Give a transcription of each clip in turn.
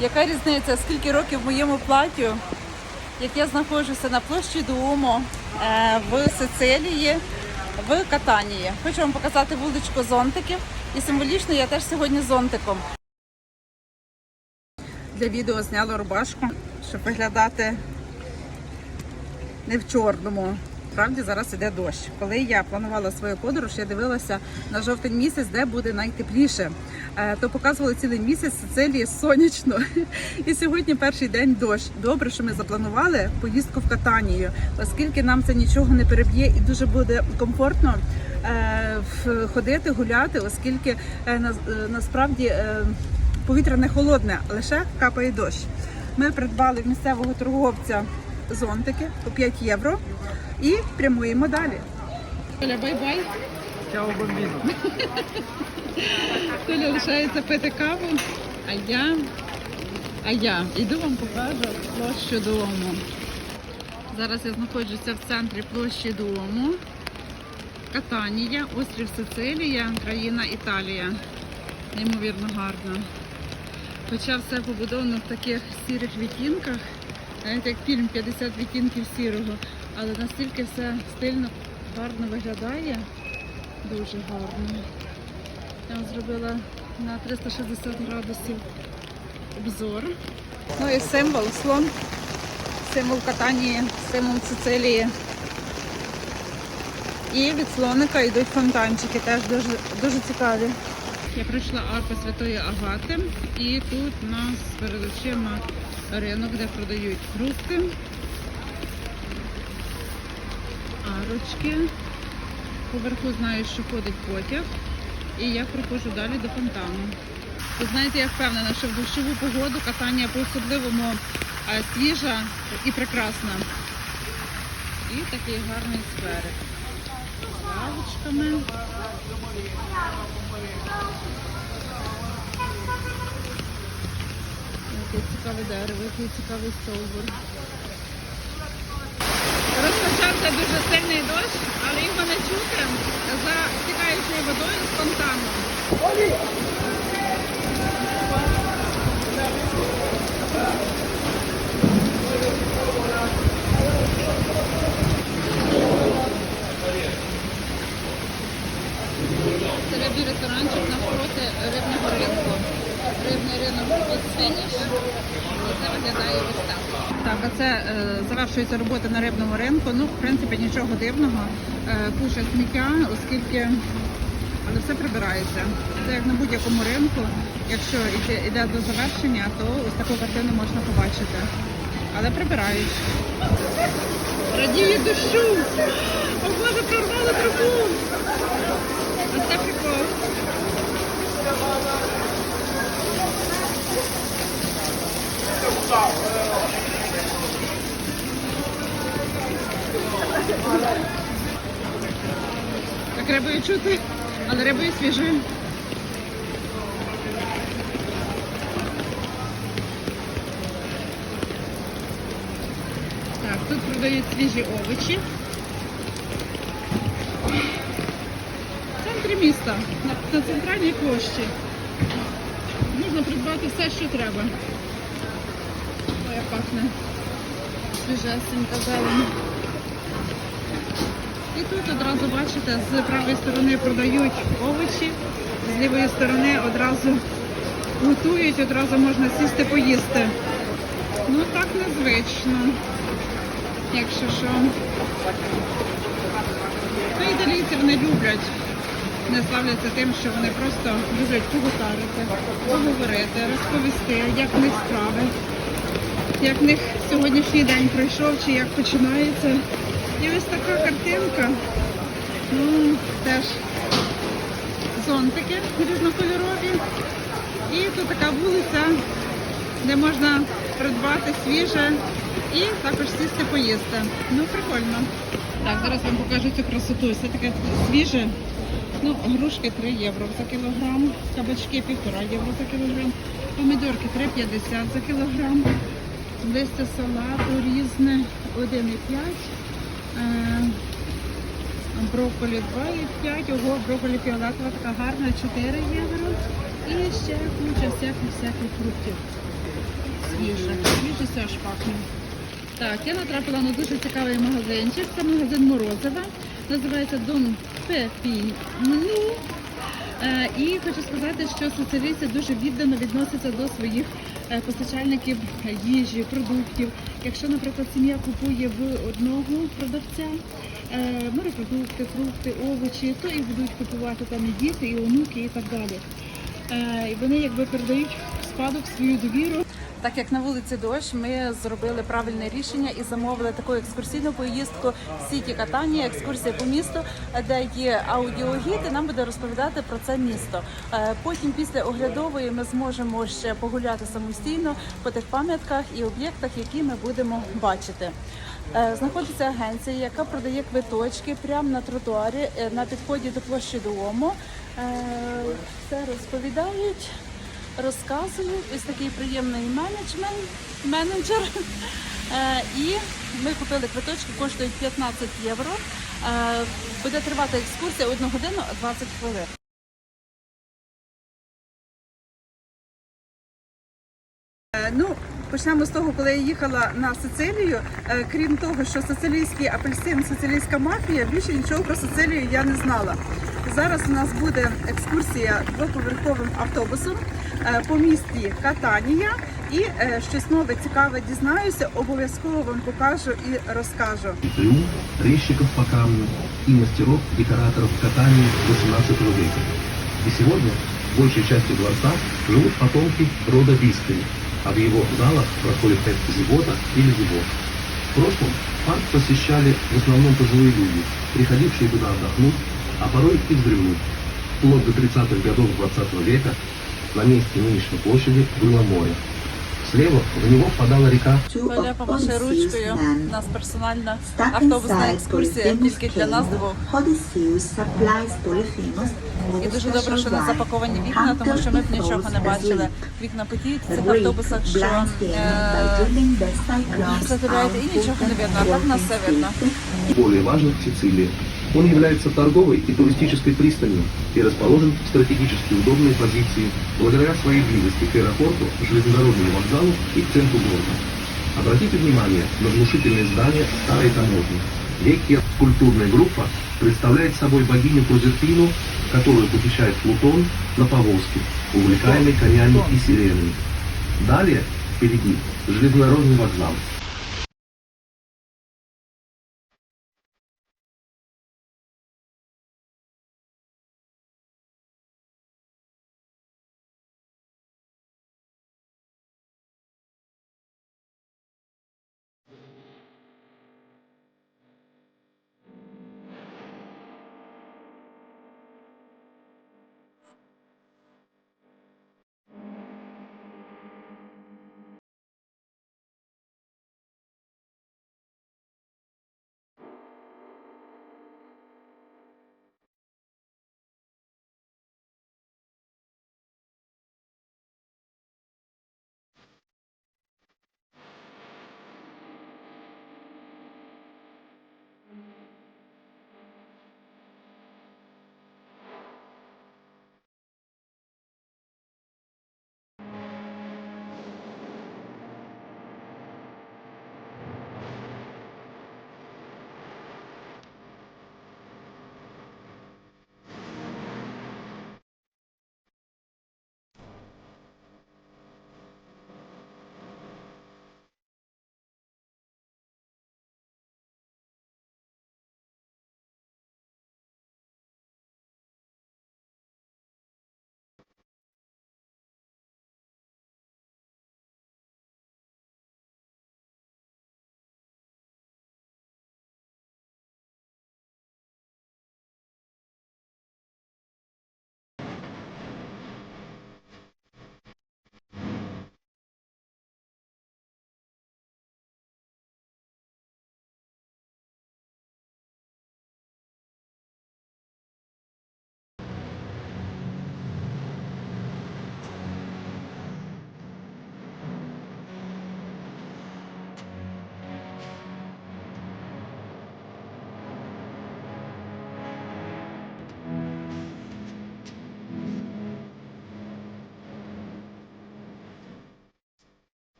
Яка різниця, скільки років моєму платтю, як я знаходжуся на площі Дуомо е, в Сицилії, в Катанії. Хочу вам показати вуличку зонтиків і символічно я теж сьогодні зонтиком. Для відео зняла рубашку, щоб виглядати не в чорному. Справді зараз іде дощ. Коли я планувала свою подорож, я дивилася на жовтень місяць, де буде найтепліше. Е, То показували цілий місяць Сицилії сонячно. І сьогодні перший день дощ. Добре, що ми запланували поїздку в Катанію, оскільки нам це нічого не переб'є і дуже буде комфортно е, ходити, гуляти, оскільки е, насправді повітря не холодне, лише капає дощ. Ми придбали в місцевого торговця зонтики по 5 євро і прямуємо далі. Толя, бай-бай. Чао, бомбіно. Толя лишається пити каву, а я, а я йду вам покажу площу дому. Зараз я знаходжуся в центрі площі дому. Катанія, острів Сицилія, країна Італія. Неймовірно гарно. Хоча все побудовано в таких сірих відтінках, навіть як фільм 50 відтінків сірого, але настільки все стильно гарно виглядає. Дуже гарно. Я зробила на 360 градусів обзор. Ну і символ, слон. Символ Катанії, символ Сицилії. І від слоника йдуть фонтанчики, теж дуже, дуже цікаві. Я прийшла арка Святої Агати і тут у нас перед очима ринок, де продають фрукти, арочки. Поверху знаю, що ходить потяг. І я проходжу далі до фонтану. Ви знаєте, я впевнена, що в дощову погоду катання по-особливому свіжа і прекрасна. І такий гарний скверик. З лавочками. Цікаве дерево, який цікавий стовбур. Розпочався дуже сильний дощ, але його не чути за стікаючою водою з фонтану. Це рибний ресторанчик навпроти рибного ринку. Рибний ринок. І це виглядає ось так. Так, а це е, завершується робота на рибному ринку. Ну, в принципі, нічого дивного. Е, куча сміття, оскільки але все прибирається. Це як на будь-якому ринку. Якщо йде, йде до завершення, то ось таку картину можна побачити. Але прибирають. Радіє душу! О Боже, прорвали трубу! Ось це прикол. Так рибою чути, але рибою свіжою. Так, тут продають свіжі овочі. В центрі міста, на центральній площі. Можна придбати все, що треба. Пахне свіжесенька зелень. І тут одразу бачите, з правої сторони продають овочі, з лівої сторони одразу готують, одразу можна сісти поїсти. Ну так незвично, якщо що. Ну, італійці вони люблять, не славляться тим, що вони просто люблять погутарити, поговорити, розповісти, як в них справи, як в них сьогоднішній день пройшов чи як починається. І ось така картинка. Ну, теж зонтики різнокольорові. І тут така вулиця, де можна придбати свіже і також сісти поїсти. Ну, прикольно. Так, зараз вам покажу цю красоту. Все таке свіже. Ну, грушки 3 євро за кілограм, кабачки 1,5 євро за кілограм, помідорки 3,50 за кілограм, листя салату різне 1,5. Е, Брокколі 2,5, ого, брокколі фіолетова така гарна 4 євро. І ще куча всяких всяких фруктів. їжа. Більше аж пахне. Так, я натрапила на дуже цікавий магазинчик. Це магазин Морозова. Називається Дон Пепіну. Е, І хочу сказати, що соціалісти дуже віддано відносяться до своїх постачальників їжі, продуктів. Якщо, наприклад, сім'я купує в одного продавця е, морепродукти, фрукти, овочі, то і будуть купувати там і діти, і онуки, і так далі. Е, І вони якби передають спадок свою довіру. Так як на вулиці дощ, ми зробили правильне рішення і замовили таку екскурсійну поїздку Сіті Катанія, екскурсія по місту, де є аудіогід, і нам буде розповідати про це місто. Е, Потім, після оглядової, ми зможемо ще погуляти самостійно по тих пам'ятках і об'єктах, які ми будемо бачити. Е, Знаходиться агенція, яка продає квиточки прямо на тротуарі е, на підході до площі Дуомо. Е, Все розповідають розказують. Ось такий приємний менеджмент, менеджер. Е, І ми купили квиточки, коштують 15 євро. Е, Буде тривати екскурсія 1 годину 20 хвилин. Е, Ну, почнемо з того, коли я їхала на Сицилію. Крім того, що сицилійський апельсин, сицилійська мафія, більше нічого про Сицилію я не знала. Зараз у нас буде екскурсія двоповерховим автобусом по місті Катанія. І е, щось нове цікаве дізнаюся, обов'язково вам покажу і розкажу. Трюм, резчиков по камню и мастеров-декораторов катания 18 века. И сегодня в большей части дворца живут потомки рода Бискали, а в его залах проходит тест зибота или зибот. В прошлом парк посещали в основном пожилые люди, приходившие туда отдохнуть, а порой и вздремнуть. Вплоть до 30-х годов 20 века на месте нынешней площади было море. Слева в него впадала река Оля помаше ручкою. У нас персональна автобусна екскурсія тільки для нас двох. І дуже добре, що не запаковані вікна, тому що ми б нічого не бачили. Вікна потіють в цих автобусах, що е, затуляєте і нічого не видно, а так нас все видно. более важных в Сицилии. Он является торговой и туристической пристанью и расположен в стратегически удобной позиции благодаря своей близости к аэропорту, железнодорожному вокзалу и к центру города. Обратите внимание на внушительные здания старой таможни. Векья культурная группа представляет собой богиню Прозерпину, которую похищает Плутон на повозке, увлекаемый конями и сиренами. Далее впереди железнодорожный вокзал,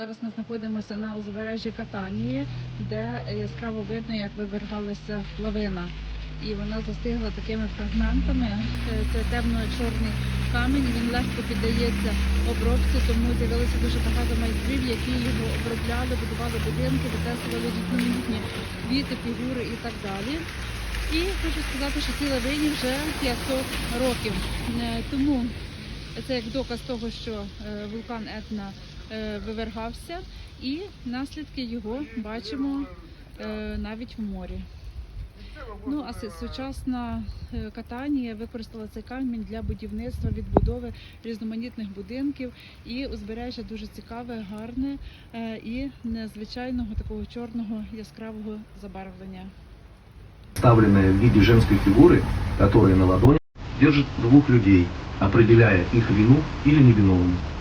Зараз ми знаходимося на узбережжі Катанії, де яскраво видно, як вивергалася лавина. І вона застигла такими фрагментами. Це темно-чорний камінь, він легко піддається обробці, тому з'явилося дуже багато майстрів, які його обробляли, будували будинки, витесували різноманітні квіти, фігури і так далі. І хочу сказати, що цій лавині вже 500 років. Е, Тому це як доказ того, що е, вулкан Етна вивергався, і наслідки його бачимо е, навіть в морі. Ну а сучасна е, Катанія використала цей камінь для будівництва, відбудови різноманітних будинків. І узбережжя дуже цікаве, гарне е, і незвичайного такого чорного яскравого забарвлення. Ставленная в виде женской фигуры, которая на ладони держит двух людей, определяя их вину или невиновность.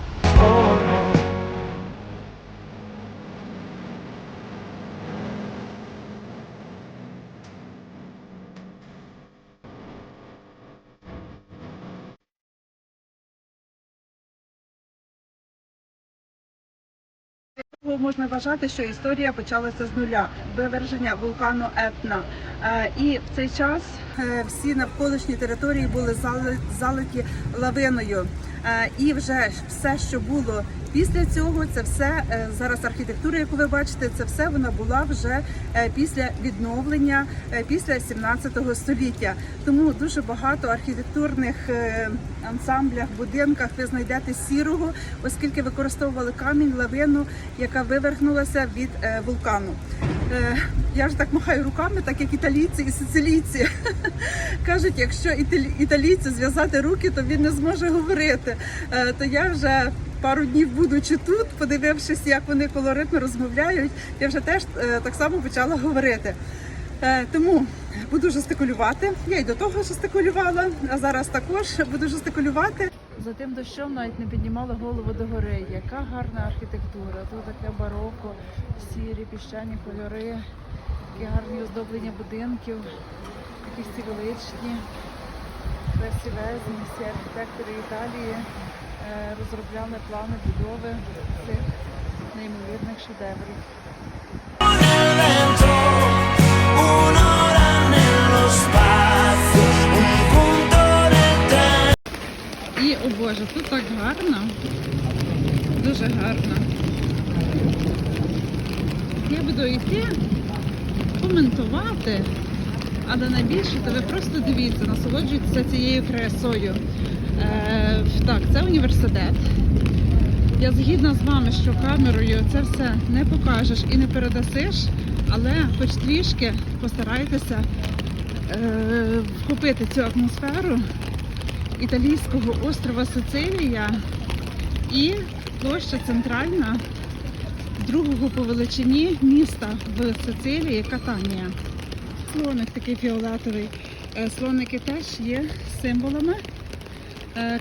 Можна вважати, що історія почалася з нуля виверження вулкану Етна. Е, І в цей час е, всі навколишні території були залиті лавиною. Е, І вже все, що було після цього, це все е, зараз архітектура, яку ви бачите, це все вона була вже е, після відновлення, е, після 17 століття. Тому дуже багато архітектурних ансамблях, будинках ви знайдете сірого, оскільки використовували камінь, лавину, яка вивергнулася від вулкану. Я ж так махаю руками, так як італійці і сицилійці. Кажуть, якщо італі- італійцю зв'язати руки, то він не зможе говорити. То я вже пару днів будучи тут, подивившись, як вони колоритно розмовляють, я вже теж е, так само почала говорити. Е, Тому буду жестикулювати. Я й до того жестикулювала, а зараз також буду жестикулювати. За тим дощом навіть не піднімала голову до гори. Яка гарна архітектура. Тут таке бароко, сірі піщані кольори, такі гарні оздоблення будинків, якісь ці величні, красивезні. Всі архітектори Італії розробляли плани будови цих неймовірних шедеврів. І, о Боже, тут так гарно. Дуже гарно. Я буду йти, коментувати, але найбільше то ви просто дивіться, насолоджуйтеся цією красою. Е, так, це університет. Я згідна з вами, що камерою це все не покажеш і не передасиш, але хоч трішки постарайтеся е, вхопити цю атмосферу італійського острова Сицилія і площа центральна другого по величині міста в Сицилії Катанія. Слоник такий фіолетовий. Е, Слоники теж є символами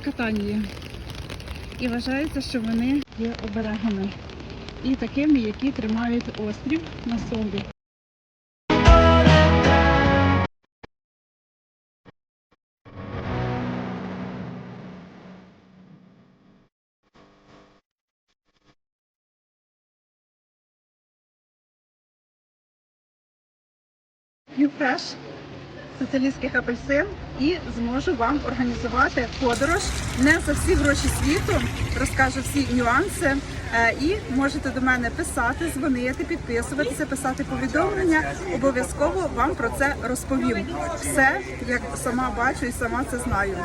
Катанії. І вважається, що вони є оберегами. І такими, які тримають острів на собі. Юфреш сицилійських апельсин і зможу вам організувати подорож не за всі гроші світу. Розкажу всі нюанси. Е, І можете до мене писати, дзвонити, підписуватися, писати повідомлення. Обов'язково вам про це розповім. Все як сама бачу і сама це знаю.